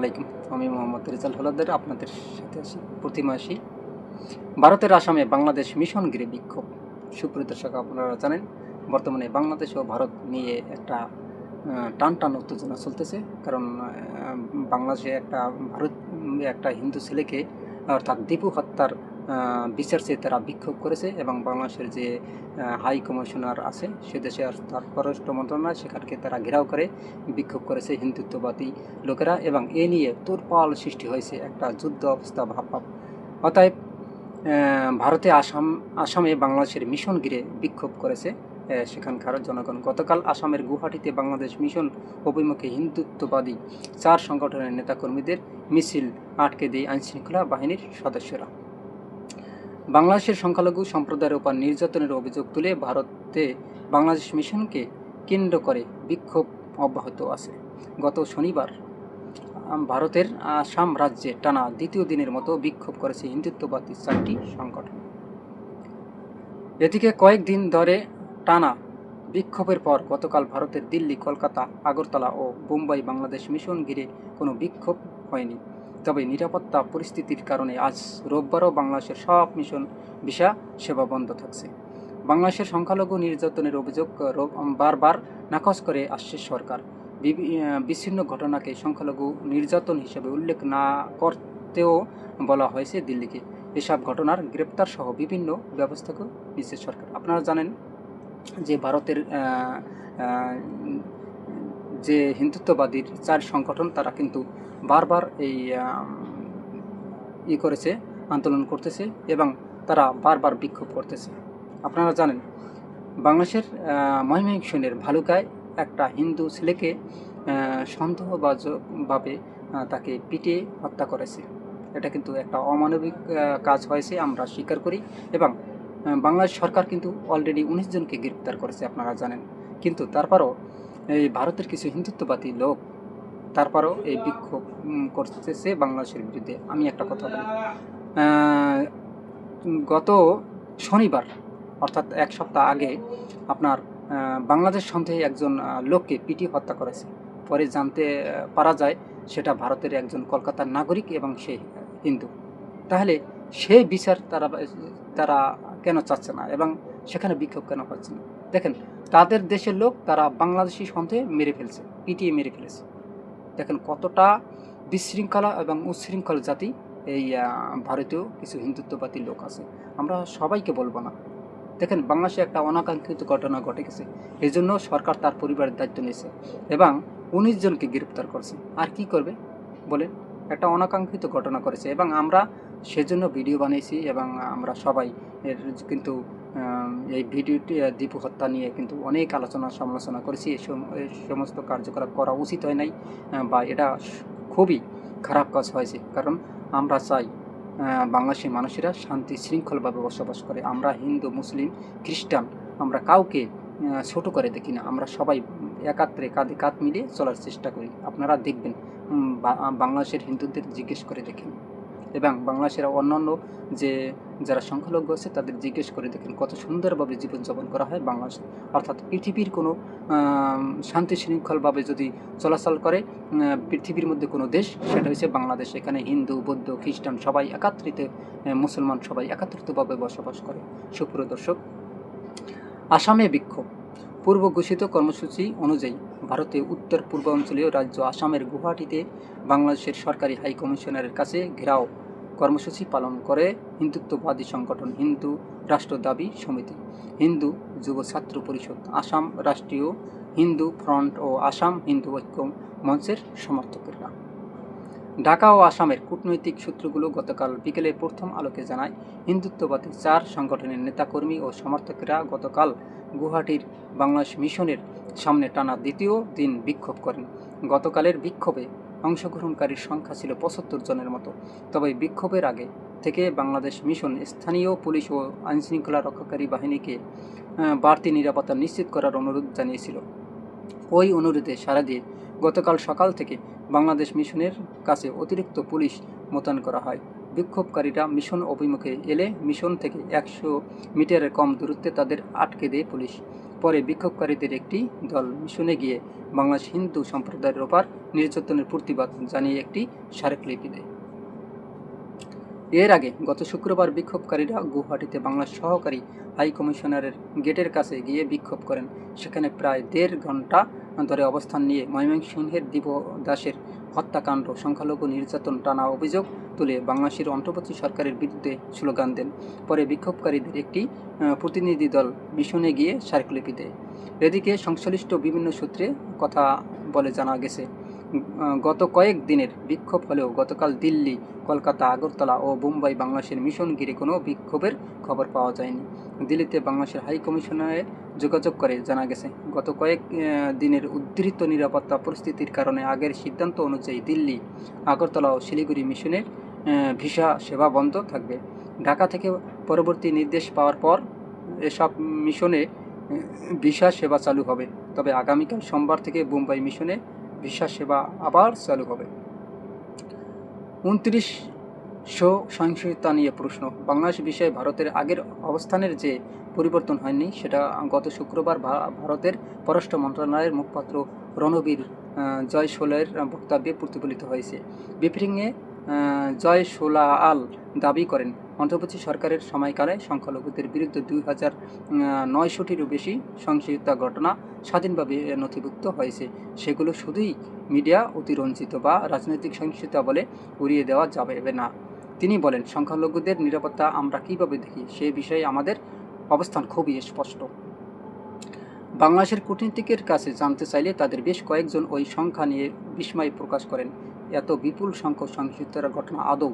আলাইকুম। আমি মোহাম্মদ রেজাল হলাদার, আপনাদের সাথে আছি প্রতি মাসে ভারতের আসামে বাংলাদেশ মিশন গিরে বিক্ষোভ। সুপ্রিয় দর্শক, আপনারা জানেন, বর্তমানে বাংলাদেশ ও ভারত নিয়ে একটা টান টান উত্তেজনা চলতেছে। কারণ বাংলাদেশে একটা ভারত, একটা হিন্দু ছেলেকে অর্থাৎ দীপু হত্যার বিচার চেয়ে তারা বিক্ষোভ করেছে এবং বাংলাদেশের যে হাই কমিশনার আছে, সে দেশে তার পররাষ্ট্র মন্ত্রণালয়, সেখানকে তারা ঘেরাও করে বিক্ষোভ করেছে হিন্দুত্ববাদী লোকেরা এবং এ নিয়ে তোরপাল সৃষ্টি হয়েছে একটা যুদ্ধ অবস্থা ভাব ভাব অতএব ভারতে আসাম, আসামে বাংলাদেশের মিশন ঘিরে বিক্ষোভ করেছে সেখানকার জনগণ। গতকাল আসামের গুয়াহাটিতে বাংলাদেশ মিশন অভিমুখে হিন্দুত্ববাদী চার সংগঠনের নেতাকর্মীদের মিছিল আটকে দিয়ে আইনশৃঙ্খলা বাহিনীর সদস্যরা। বাংলাদেশের সংখ্যালঘু সম্প্রদায়ের উপর নির্যাতনের অভিযোগ তুলে ভারতে বাংলাদেশ মিশনকে কেন্দ্র করে বিক্ষোভ অব্যাহত আছে। গত শনিবার ভারতের আসাম রাজ্যে টানা দ্বিতীয় দিনের মতো বিক্ষোভ করেছে হিন্দুত্ববাদী চারটি সংগঠন। এদিকে কয়েকদিন ধরে টানা বিক্ষোভের পর গতকাল ভারতের দিল্লি, কলকাতা, আগরতলা ও বোম্বাই বাংলাদেশ মিশন ঘিরে কোনো বিক্ষোভ হয়নি। তবে নিরাপত্তা পরিস্থিতির কারণে আজ রোববারও বাংলাদেশের সব মিশন, ভিসা, সেবা বন্ধ থাকছে। বাংলাদেশের সংখ্যালঘু নির্যাতনের অভিযোগ বারবার নাকচ করে আসছে সরকার। বিচ্ছিন্ন ঘটনাকে সংখ্যালঘু নির্যাতন হিসেবে উল্লেখ না করতেও বলা হয়েছে দিল্লিকে। এসব ঘটনার গ্রেপ্তার সহ বিভিন্ন ব্যবস্থাকে নিচ্ছে সরকার। আপনারা জানেন যে ভারতের যে হিন্দুত্ববাদীর চার সংগঠন তারা কিন্তু বারবার এই ই করেছে আন্দোলন করতেছে এবং তারা বারবার বিক্ষোভ করতেছে। আপনারা জানেন বাংলাদেশের মহিমাংসনের ভালুকায় একটা হিন্দু ছেলেকে আহ, তাকে পিটিয়ে হত্যা করেছে। এটা কিন্তু একটা অমানবিক কাজ হয়েছে আমরা স্বীকার করি এবং বাংলাদেশ সরকার কিন্তু অলরেডি উনিশ জনকে গ্রেপ্তার করেছে আপনারা জানেন। কিন্তু তারপরও এই ভারতের কিছু হিন্দুত্ববাদী লোক, তারপরও এই বিক্ষোভ করতেছে বাংলাদেশের বিরুদ্ধে। আমি একটা কথা বলি। গত শনিবার, অর্থাৎ এক সপ্তাহ আগে, আপনার বাংলাদেশ সন্দেহে একজন লোককে পিটি হত্যা করেছে। পরে জানতে পারা যায় সেটা ভারতের একজন কলকাতার নাগরিক এবং সে হিন্দু। তাহলে সেই বিচার তারা তারা কেন চাচ্ছে না এবং সেখানে বিক্ষোভ কেন হচ্ছে না? দেখেন, তাদের দেশের লোক তারা বাংলাদেশি সন্দেহে মেরে ফেলছে, পিটিয়ে মেরে ফেলেছে। দেখেন কতটা বিশৃঙ্খলা এবং উচ্ছৃঙ্খল জাতি এই ভারতীয় কিছু হিন্দুত্ববাদী লোক আছে। আমরা সবাইকে বলব না। দেখেন, বাংলাদেশে একটা অনাকাঙ্ক্ষিত ঘটনা ঘটে গেছে এই জন্য সরকার তার পরিবারের দায়িত্ব নিয়েছে এবং উনিশ জনকে গ্রেপ্তার করেছে। আর কি করবে? বলেন, একটা অনাকাঙ্ক্ষিত ঘটনা করেছে এবং আমরা সেজন্য ভিডিও বানিয়েছি এবং আমরা সবাই এর কিন্তু এই ভিডিওটি দীপু হত্যা নিয়ে কিন্তু অনেক আলোচনা, সমালোচনা করেছি। এই সম- এই সমস্ত কার্যকলাপ করা উচিত হয় নাই বা এটা খুবই খারাপ কাজ হয়েছে। কারণ আমরা চাই বাংলাদেশের মানুষেরা শান্তি শৃঙ্খলভাবে বসবাস করে। আমরা হিন্দু, মুসলিম, খ্রিস্টান, আমরা কাউকে ছোট করে দেখি না। আমরা সবাই একাত্রে কাঁধে, কাঁধ মিলিয়ে চলার চেষ্টা করি। আপনারা দেখবেন বাংলাদেশের হিন্দুদের জিজ্ঞেস করে দেখেন। এবং বাংলাদেশের অন্যান্য যে যারা সংখ্যালঘু আছে, তাদের জিজ্ঞেস করে দেখেন কত সুন্দরভাবে জীবনযাপন করা হয় বাংলাদেশ। অর্থাৎ পৃথিবীর কোনো শান্তি শৃঙ্খলভাবে যদি চলাচল করে পৃথিবীর মধ্যে কোনো দেশ, সেটা হচ্ছে বাংলাদেশ। এখানে হিন্দু, বৌদ্ধ, খ্রিস্টান সবাই একাত্রিত মুসলমান সবাই একত্রিতভাবে বসবাস করে। সুপ্রিয় দর্শক, আসামে বিক্ষোভ। পূর্ব ঘোষিত কর্মসূচি অনুযায়ী ভারতে উত্তর পূর্বাঞ্চলীয় রাজ্য আসামের গুয়াহাটিতে বাংলাদেশের সরকারি হাই কমিশনারের কাছে ঘেরাও কর্মসূচি পালন করে হিন্দুত্ববাদী সংগঠন হিন্দু রাষ্ট্র দাবি সমিতি। হিন্দু যুব ছাত্র পরিষদ আসাম রাষ্ট্রীয় হিন্দু ফ্রন্ট ও আসাম হিন্দু ঐক্য মঞ্চের সমর্থকেরা। ঢাকা ও আসামের কূটনৈতিক সূত্রগুলো গতকাল বিকেলে প্রথম আলোকে জানায়, হিন্দুত্ববাদী চার সংগঠনের নেতাকর্মী ও সমর্থকেরা গতকাল গুয়াহাটির বাংলাদেশ মিশনের সামনে টানা দ্বিতীয় দিন বিক্ষোভ করেন। গতকালের বিক্ষোভে অংশগ্রহণকারীর সংখ্যা ছিল পঁচাত্তর জনের মতো। তবে বিক্ষোভের আগে থেকে বাংলাদেশ মিশন স্থানীয় পুলিশ ও আইনশৃঙ্খলা রক্ষাকারী বাহিনীকে বাড়তি নিরাপত্তা নিশ্চিত করার অনুরোধ জানিয়েছিল। ওই অনুরোধে সাড়া দিয়ে গতকাল সকাল থেকে বাংলাদেশ মিশনের কাছে অতিরিক্ত পুলিশ মোতায়েন করা হয়। বিক্ষোভকারীরা মিশন অভিমুখে এলে মিশন থেকে একশো মিটারের কম দূরত্বে তাদের আটকে দেয় পুলিশ। পরে বিক্ষোভকারীদের একটি দল মিশনে গিয়ে বাংলাদেশ হিন্দু সম্প্রদায়ের ওপর নির্যাতনের প্রতিবাদ জানিয়ে একটি স্মারকলিপি দেয়। এর আগে গত শুক্রবার বিক্ষোভকারীরা গুয়াহাটিতে বাংলাদেশ সহকারী হাই কমিশনারের গেটের কাছে গিয়ে বিক্ষোভ করেন। সেখানে প্রায় দেড় ঘণ্টা ধরে অবস্থান নিয়ে ময়মনসিংহের দীপ দাসের হত্যাকাণ্ড, সংখ্যালঘু নির্যাতন টানা অভিযোগ তুলে বাংলাদেশের অন্তর্বর্তী সরকারের বিরুদ্ধে স্লোগান দেন। পরে বিক্ষোভকারীদের একটি প্রতিনিধি দল মিশনে গিয়ে স্মারকলিপি দেয়। এদিকে সংশ্লিষ্ট বিভিন্ন সূত্রে কথা বলে জানা গেছে গত কয়েক দিনের বিক্ষোভ হলেও গতকাল দিল্লি, কলকাতা, আগরতলা ও মুম্বাই বাংলাদেশের মিশন ঘিরে কোনো বিক্ষোভের খবর পাওয়া যায়নি। দিল্লিতে বাংলাদেশের হাই কমিশনারে যোগাযোগ করে জানা গেছে, গত কয়েক দিনের উদ্ধৃত নিরাপত্তা পরিস্থিতির কারণে আগের সিদ্ধান্ত অনুযায়ী দিল্লি, আগরতলা ও শিলিগুড়ি মিশনের ভিসা সেবা বন্ধ থাকবে। ঢাকা থেকে পরবর্তী নির্দেশ পাওয়ার পর এসব মিশনে ভিসা সেবা চালু হবে। তবে আগামীকাল সোমবার থেকে মুম্বাই মিশনে ভিসা সেবা আবার চালু হবে। উনত্রিশ শো সহিংসতা নিয়ে প্রশ্ন। বাংলাদেশ বিষয়ে ভারতের আগের অবস্থানের যে পরিবর্তন হয়নি, সেটা গত শুক্রবার ভারতের পররাষ্ট্র মন্ত্রণালয়ের মুখপাত্র রণবীর জয়সোলের বক্তব্যে প্রতিফলিত হয়েছে। ব্রিফিংয়ে আহ, আল দাবি করেন। অন্তর্বর্তী সরকারের সময়কালে সংখ্যালঘুদের বিরুদ্ধে দুই হাজার নয়শোটিরও বেশি সহিংসতা ঘটনা স্বাধীনভাবে নথিভুক্ত হয়েছে। সেগুলো শুধুই মিডিয়া অতিরঞ্জিত বা রাজনৈতিক সহিংসতা বলে উড়িয়ে দেওয়া যাবে না। তিনি বলেন সংখ্যালঘুদের নিরাপত্তা আমরা কীভাবে দেখি সে বিষয়ে আমাদের অবস্থান খুবই স্পষ্ট। বাংলাদেশের কূটনীতিকের কাছে জানতে চাইলে তাদের বেশ কয়েকজন ওই সংখ্যা নিয়ে বিস্ময় প্রকাশ করেন। এত বিপুল সংখ্যক সহিংসতার ঘটনা আদৌ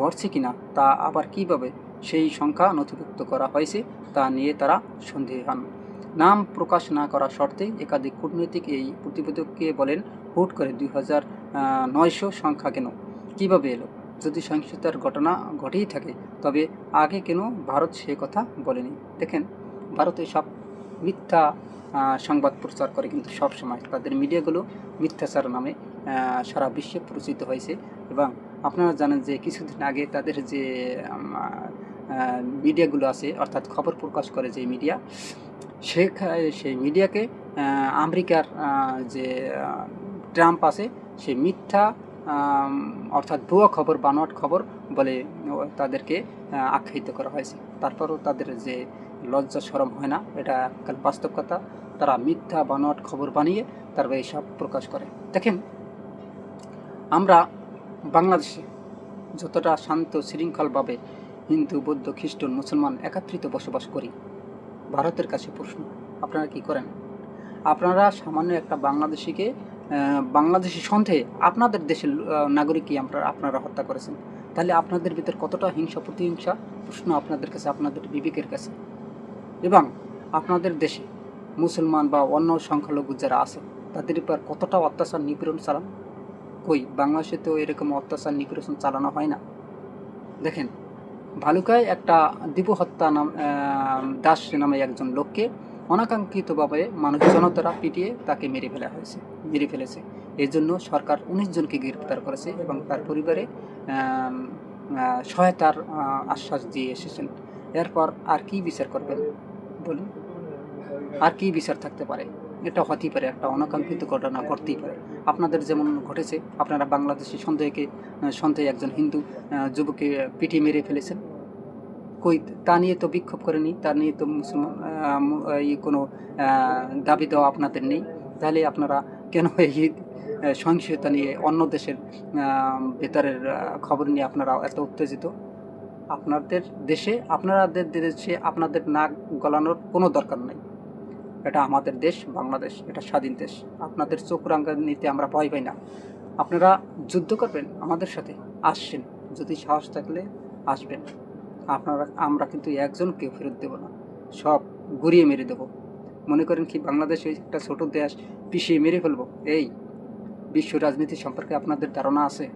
ঘটছে কিনা, তা আবার কীভাবে সেই সংখ্যা নথিভুক্ত করা হয়েছে, তা নিয়ে তারা সন্দেহান নাম প্রকাশ না করা শর্তে একাধিক কূটনৈতিক এই প্রতিবেদককে বলেন, হুট করে দুই হাজার নয়শো সংখ্যা কেন? কীভাবে এলো? যদি সহিংসতার ঘটনা ঘটেই থাকে, তবে আগে কেন ভারত সে কথা বলেনি? দেখেন, ভারত সব মিথ্যা সংবাদ প্রচার করে কিন্তু সব সময় তাদের মিডিয়াগুলো মিথ্যাচার নামে সারা বিশ্বে পরিচিত হয়েছে এবং আপনারা জানেন যে কিছুদিন আগে তাদের যে মিডিয়াগুলো আছে, অর্থাৎ খবর প্রকাশ করে যে মিডিয়া সে সেই মিডিয়াকে আমেরিকার যে ট্রাম্প আছে, সে মিথ্যা অর্থাৎ ভুয়া খবর বানোয়াট খবর বলে তাদেরকে আখ্যায়িত করা হয়েছে। তারপরও তাদের যে লজ্জা সরম হয় না, এটা এককাল বাস্তব কথা। তারা মিথ্যা বানোয়াট খবর বানিয়ে তারপরে এইসব প্রকাশ করে। দেখেন আমরা বাংলাদেশে যতটা শান্ত শৃঙ্খলভাবে হিন্দু বৌদ্ধ খ্রিস্টান মুসলমান একত্রিত বসবাস করি ভারতের কাছে প্রশ্ন আপনারা কি করেন? আপনারা সামান্য একটা বাংলাদেশিকে বাংলাদেশি সন্দেহে আপনাদের দেশের আহ, নাগরিকই আপনারা আপনারা হত্যা করেছেন। তাহলে আপনাদের ভিতর কতটা হিংসা প্রতিহিংসা? প্রশ্ন আপনাদের কাছে আপনাদের বিবেকের কাছে। এবং আপনাদের দেশে মুসলমান বা অন্য সংখ্যালঘু যারা আছে তাদের উপর কতটা অত্যাচার নিপীড়ন চালান কই? বাংলাদেশে তো এরকম অত্যাচার নিপীড়ন চালানো হয় না। দেখেন, ভালুকায় একটা দীপ হত্যা নাম দাস নামে একজন লোককে অনাকাঙ্ক্ষিতভাবে মানুষ জনতারা পিটিয়ে তাকে মেরে ফেলা হয়েছে, মেরে ফেলেছে। এর জন্য সরকার উনিশ জনকে গ্রেপ্তার করেছে এবং তার পরিবারে সহায়তার আশ্বাস দিয়ে এসেছেন। এরপর আর কি বিচার করবেন? বলুন। আর কি বিচার থাকতে পারে? এটা হতেই পারে, একটা অনাকাঙ্ক্ষিত ঘটনা ঘটতেই পারে। আপনাদের যেমন ঘটেছে, আপনারা বাংলাদেশি সন্দেহকে সন্দেহে একজন হিন্দু যুবককে পিটিয়ে মেরে ফেলেছেন। কই, তা নিয়ে তো বিক্ষোভ করেনি, তা নিয়ে তো মুসলমান কোনো দাবি দেওয়া আপনাদের নেই। তাহলে আপনারা কেন এই সহিংসতা নিয়ে অন্য দেশের ভেতরের খবর নিয়ে আপনারা এত উত্তেজিত? আপনাদের দেশে আপনাদের দেশে আপনাদের নাক গলানোর কোনো দরকার নেই। এটা আমাদের দেশ, বাংলাদেশ, এটা স্বাধীন দেশ। আপনাদের চোখ রাঙ্গা নিতে আমরা ভয় পাই না। আপনারা যুদ্ধ করবেন, আমাদের সাথে আসছেন। যদি সাহস থাকলে আসবেন। আপনারা, আমরা কিন্তু একজনকে ফেরত দেব না। সব ঘুরিয়ে মেরে দেব। মনে করেন কি, বাংলাদেশ একটা ছোট দেশ পিছিয়ে মেরে ফেলব? এই, বিশ্ব রাজনীতি সম্পর্কে আপনাদের ধারণা আছে?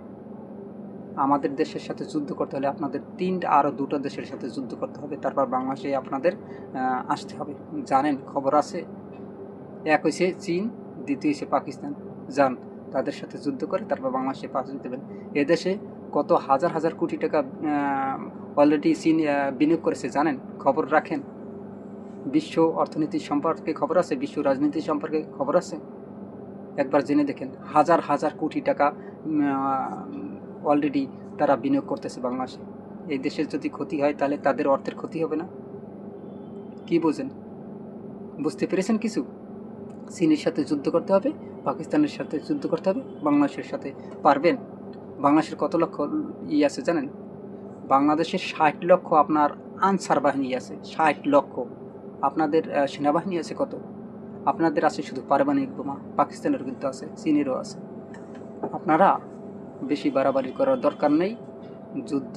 আমাদের দেশের সাথে যুদ্ধ করতে হলে আপনাদের তিন আরও দুটো দেশের সাথে যুদ্ধ করতে হবে। তারপর বাংলাদেশে আপনাদের আসতে হবে। জানেন, খবর আছে? এক হয়েছে চীন, দ্বিতীয় হয়েছে পাকিস্তান। যান, তাদের সাথে যুদ্ধ করে তারপর বাংলাদেশে পাঠিয়ে দেবেন। এদেশে কত হাজার হাজার কোটি টাকা অলরেডি চীন বিনিয়োগ করেছে, জানেন? খবর রাখেন। বিশ্ব অর্থনীতি সম্পর্কে খবর আছে? বিশ্ব রাজনীতি সম্পর্কে খবর আছে? একবার জেনে দেখেন। হাজার হাজার কোটি টাকা অলরেডি তারা বিনিয়োগ করতেছে বাংলাদেশে। এই দেশের যদি ক্ষতি হয়, তাহলে তাদের অর্থের ক্ষতি হবে না। কি বোঝেন? বুঝতে পেরেছেন কিছু? চীনের সাথে যুদ্ধ করতে হবে, পাকিস্তানের সাথে যুদ্ধ করতে হবে, বাংলাদেশের সাথে। পারবেন? বাংলাদেশের কত লক্ষ ই আছে জানেন? বাংলাদেশের ষাট লক্ষ আপনার আনসার বাহিনী আছে, ষাট লক্ষ। আপনাদের সেনাবাহিনী আছে কত? আপনাদের আছে শুধু পারমাণবিক বোমা পাকিস্তানের কিন্তু আছে, চীনেরও আছে। আপনারা বেশি বাড়াবাড়ি করার দরকার নেই। যুদ্ধ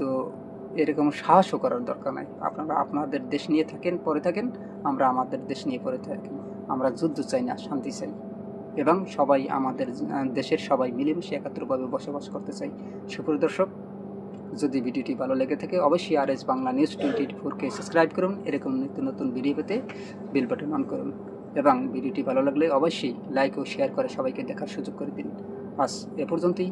এরকম সাহসও করার দরকার নাই। আপনারা আপনাদের দেশ নিয়ে থাকেন পরে থাকেন, আমরা আমাদের দেশ নিয়ে পরে থাকি। আমরা যুদ্ধ চাই না, শান্তি চাই। এবং সবাই আমাদের দেশের সবাই মিলেমিশে একাত্রভাবে বসবাস করতে চাই। সুপ্রিয় দর্শক, যদি ভিডিওটি ভালো লেগে থাকে, অবশ্যই R S Bangla news twenty ফোরকে সাবস্ক্রাইব করুন। এরকম নিত্য নতুন ভিডিও পেতে বেল বাটন অন করুন। এবং ভিডিওটি ভালো লাগলে অবশ্যই লাইক ও শেয়ার করে সবাইকে দেখার সুযোগ করে দিন। আজ এ পর্যন্তই।